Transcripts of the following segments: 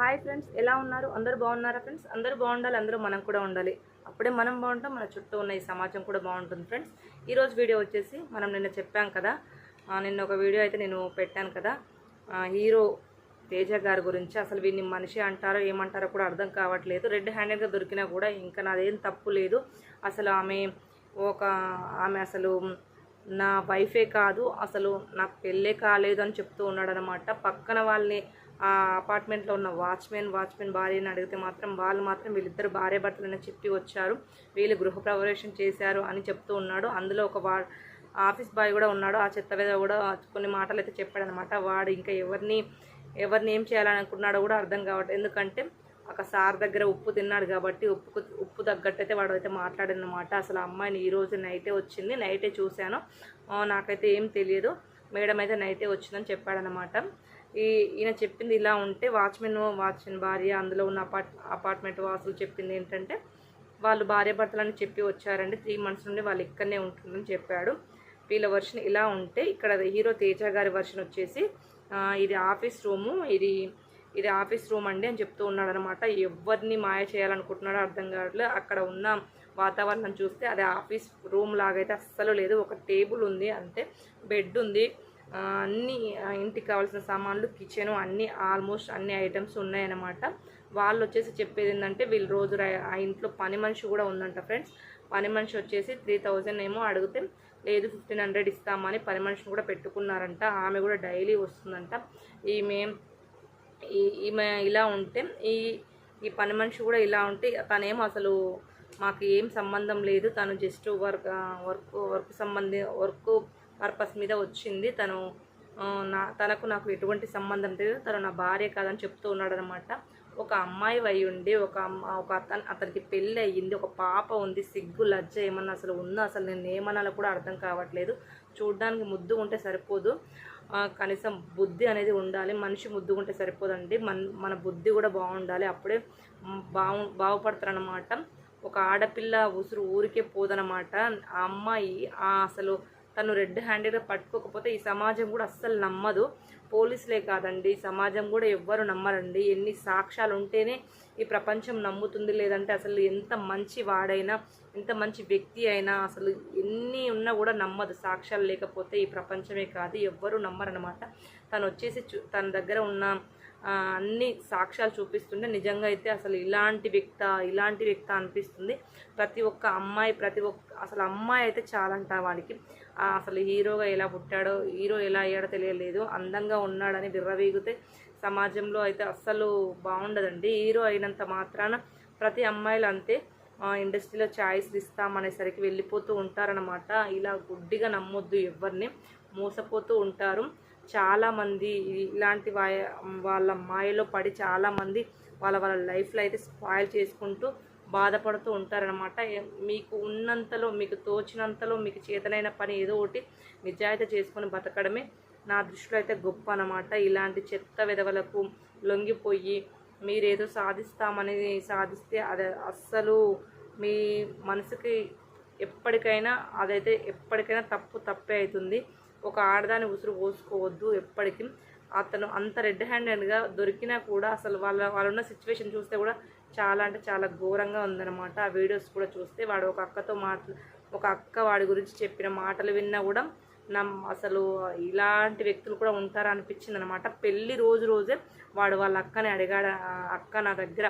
Hi friends ఎలా ఉన్నారు? అందరూ బాగున్నారా ఫ్రెండ్స్ అందరూ బాగుండాలి అందరూ మనం కూడా ఉండాలి. అప్పుడే మనం బాగుంటాం మన చుట్టూ ఉన్న ఈ సమాజం కూడా బాగుంటుంది ఫ్రెండ్స్ ఈరోజు వీడియో వచ్చేసి మనం నిన్న చెప్పాం కదా నిన్న ఒక వీడియో అయితే నేను పెట్టాను కదా హీరో తేజ గారి గురించి. అసలు వీడిని మనిషి అంటారో ఏమంటారో కూడా అర్థం కావట్లేదు. రెడ్ హ్యాండెడ్గా దొరికినా కూడా ఇంకా నాదేం తప్పు లేదు. అసలు ఆమె ఒక ఆమె అసలు నా వైఫే కాదు అసలు నాకు పెళ్ళే కాలేదు అని చెప్తూ ఉన్నాడనమాట పక్కన వాళ్ళని ఆ అపార్ట్మెంట్లో ఉన్న వాచ్మెన్ వాచ్మెన్ భార్యని అడిగితే మాత్రం వాళ్ళు మాత్రం వీళ్ళిద్దరు భార్య భర్తలని చెప్పి వచ్చారు. వీళ్ళు గృహప్రవేశం చేశారు అని చెప్తూ ఉన్నాడు. అందులో ఒక వా ఆఫీస్ బాయ్ కూడా ఉన్నాడు. ఆ చెత్త మీద కూడా కొన్ని మాటలు అయితే చెప్పాడనమాట వాడు ఇంకా ఎవరిని ఎవరిని ఏం చేయాలనుకున్నాడో కూడా అర్థం కావట్లేదు. ఎందుకంటే ఒక సార్ దగ్గర ఉప్పు తిన్నాడు కాబట్టి ఉప్పుకు ఉప్పు తగ్గట్టు అయితే వాడు అయితే మాట్లాడనమాట అసలు అమ్మాయిని ఈ రోజు నైటే వచ్చింది. నైటే చూశాను. నాకైతే ఏం తెలియదు. మేడం అయితే నైతే వచ్చిందని చెప్పాడనమాట ఈ ఈయన చెప్పింది ఇలా ఉంటే వాచ్మెన్ వాచ్మెన్ భార్య అందులో ఉన్న అపార్ట్ అపార్ట్మెంట్ వాసులు చెప్పింది ఏంటంటే వాళ్ళు భార్య భర్తలని చెప్పి వచ్చారండి. త్రీ మంత్స్ నుండి వాళ్ళు ఇక్కడనే ఉంటుందని చెప్పాడు. వీళ్ళ వర్షన్ ఇలా ఉంటే ఇక్కడ హీరో తేజ గారి వర్షన్ వచ్చేసి ఇది ఆఫీస్ రూము ఇది ఇది ఆఫీస్ రూమ్ అండి అని చెప్తూ ఉన్నాడు అనమాట ఎవరిని మాయ చేయాలనుకుంటున్నాడో అర్థం కావట్లేదు. అక్కడ ఉన్న వాతావరణం చూస్తే అది ఆఫీస్ రూమ్ లాగైతే అస్సలు లేదు. ఒక టేబుల్ ఉంది అంతే. బెడ్ ఉంది. అన్ని ఇంటికి కావాల్సిన సామాన్లు కిచెను అన్ని ఆల్మోస్ట్ అన్ని ఐటమ్స్ ఉన్నాయన్నమాట. వాళ్ళు వచ్చేసి చెప్పేది ఏంటంటే వీళ్ళు రోజు ఆ ఇంట్లో పని మనిషి కూడా ఉందంట ఫ్రెండ్స్. పని మనిషి వచ్చేసి త్రీ థౌజండ్ ఏమో అడిగితే లేదు ఫిఫ్టీన్ హండ్రెడ్ ఇస్తామని పని మనిషిని కూడా పెట్టుకున్నారంట. ఆమె కూడా డైలీ వస్తుందంట. ఈమె ఈ- ఈమె ఇలా ఉంటే ఈ ఈ పని మనిషి కూడా ఇలా ఉంటే తనేమో అసలు మాకు ఏం సంబంధం లేదు. తను జస్ట్ వర్క్ వర్క్ వర్క్ సంబంధి వర్క్ పర్పస్ మీద వచ్చింది. తను నా తనకు నాకు ఎటువంటి సంబంధం లేదు. తను నా భార్య కాదని చెప్తూ ఉన్నాడు అనమాట ఒక అమ్మాయి అయి ఉండి ఒక అమ్మ ఒక అతను అతనికి పెళ్ళి అయ్యింది. ఒక పాప ఉంది. సిగ్గు లజ్జ ఏమన్నా అసలు ఉందా అసలు నేను ఏమనాలో కూడా అర్థం కావట్లేదు. చూడడానికి ముద్దు ఉంటే సరిపోదు. కనీసం బుద్ధి అనేది ఉండాలి. మనిషి ముద్దుకుంటే సరిపోదండి. మన మన బుద్ధి కూడా బాగుండాలి. అప్పుడే మ్, బాగు బాగుపడతారనమాట ఒక ఆడపిల్ల ఉసురు ఊరికే పోదనమాట ఆ అమ్మాయి ఆ అసలు తను రెడ్ హ్యాండెడ్గా పట్టుకోకపోతే ఈ సమాజం కూడా అస్సలు నమ్మదు. పోలీసులే కాదండి సమాజం కూడా ఎవ్వరు నమ్మరండి. ఎన్ని సాక్ష్యాలు ఉంటేనే ఈ ప్రపంచం నమ్ముతుంది లేదంటే అసలు ఎంత మంచి వాడైనా ఎంత మంచి వ్యక్తి అయినా అసలు ఎన్ని ఉన్నా కూడా నమ్మదు. సాక్ష్యాలు లేకపోతే ఈ ప్రపంచమే కాదు ఎవ్వరూ నమ్మరనమాట తను వచ్చేసి చూ తన దగ్గర ఉన్న అన్ని సాక్ష్యాలు చూపిస్తుంటే నిజంగా అయితే అసలు ఇలాంటి వ్యక్త ఇలాంటి వ్యక్త అనిపిస్తుంది. ప్రతి ఒక్క అమ్మాయి ప్రతి ఒక్క అసలు అమ్మాయి అయితే చాలంట వాడికి. అసలు హీరోగా ఎలా పుట్టాడో హీరో ఎలా అయ్యాడో తెలియలేదు. అందంగా ఉన్నాడని బిర్రవీగితే సమాజంలో అయితే అస్సలు బాగుండదండి. హీరో అయినంత మాత్రాన ప్రతి అమ్మాయిలు అంతే ఇండస్ట్రీలో ఛాయిస్ ఇస్తామనేసరికి వెళ్ళిపోతూ ఉంటారనమాట ఇలా గుడ్డిగా నమ్మొద్దు ఎవరిని మోసపోతూ ఉంటారు. చాలామంది ఇలాంటి వాళ్ళ మాయలో పడి చాలామంది వాళ్ళ వాళ్ళ లైఫ్లో అయితే స్పాయిల్ చేసుకుంటూ బాధపడుతూ ఉంటారనమాట మీకు ఉన్నంతలో మీకు తోచినంతలో మీకు చేతనైన పని ఏదో ఒకటి నిజాయితీ చేసుకొని బతకడమే నా దృష్టిలో అయితే గొప్ప అనమాట ఇలాంటి చెత్త విధవలకు లొంగిపోయి మీరేదో సాధిస్తామని సాధిస్తే అది అస్సలు మీ మనసుకి ఎప్పటికైనా అదైతే ఎప్పటికైనా తప్పు తప్పే అవుతుంది. ఒక ఆడదాన్ని ఉసురు పోసుకోవద్దు ఎప్పటికీ. అతను అంత రెడ్ హ్యాండెడ్గా దొరికినా కూడా అసలు వాళ్ళ వాళ్ళున్న సిచ్యువేషన్ చూస్తే కూడా చాలా అంటే చాలా ఘోరంగా ఉందన్నమాట. ఆ వీడియోస్ కూడా చూస్తే వాడు ఒక అక్కతో మాట్లా ఒక అక్క వాడి గురించి చెప్పిన మాటలు విన్నా కూడా నమ్ అసలు ఇలాంటి వ్యక్తులు కూడా ఉంటారా అనిపించింది అనమాట పెళ్ళి రోజు రోజే వాడు వాళ్ళ అక్కని అడిగాడు అక్క నా దగ్గర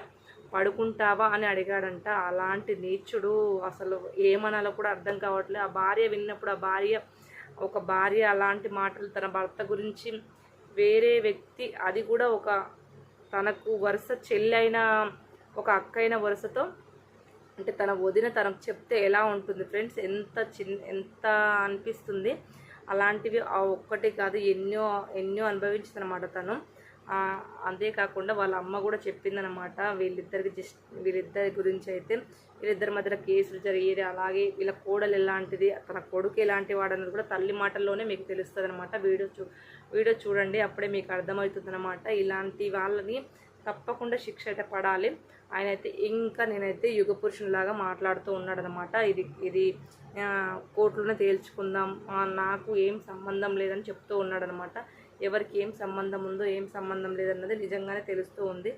పడుకుంటావా అని అడిగాడంట. అలాంటి నీచుడు అసలు ఏమనాలో కూడా అర్థం కావట్లేదు. ఆ భార్య విన్నప్పుడు ఆ భార్య ఒక భార్య అలాంటి మాటలు తన భర్త గురించి వేరే వ్యక్తి అది కూడా ఒక తనకు వరుస చెల్లైన ఒక అక్కైన వరుసతో అంటే తన వదిన తనకు చెప్తే ఎలా ఉంటుంది? ఫ్రెండ్స్ ఎంత చిన్న ఎంత అనిపిస్తుంది? అలాంటివి ఆ ఒక్కటి కాదు ఎన్నో ఎన్నో అనుభవించింది అనమాట తను అంతేకాకుండా వాళ్ళ అమ్మ కూడా చెప్పిందనమాట వీళ్ళిద్దరికి జస్ట్ వీళ్ళిద్దరి గురించి అయితే వీళ్ళిద్దరి మధ్యలో కేసులు జరిగేది అలాగే వీళ్ళ కోడలు ఎలాంటిది తన కొడుకు ఎలాంటి వాడన్నది కూడా తల్లి మాటల్లోనే మీకు తెలుస్తుంది అనమాట వీడియో చూ వీడియో చూడండి అప్పుడే మీకు అర్థమవుతుంది అనమాట ఇలాంటి వాళ్ళని తప్పకుండా శిక్ష అయితే పడాలి. ఆయన అయితే ఇంకా నేనైతే యుగ పురుషునిలాగా మాట్లాడుతూ ఉన్నాడు అనమాట ఇది ఇది కోర్టులోనే తేల్చుకుందాం. నాకు ఏం సంబంధం లేదని చెప్తూ ఉన్నాడు అనమాట ఎవరికి ఏం సంబంధం ఉందో ఏం సంబంధం లేదన్నది నిజంగానే తెలుస్తూ ఉంది.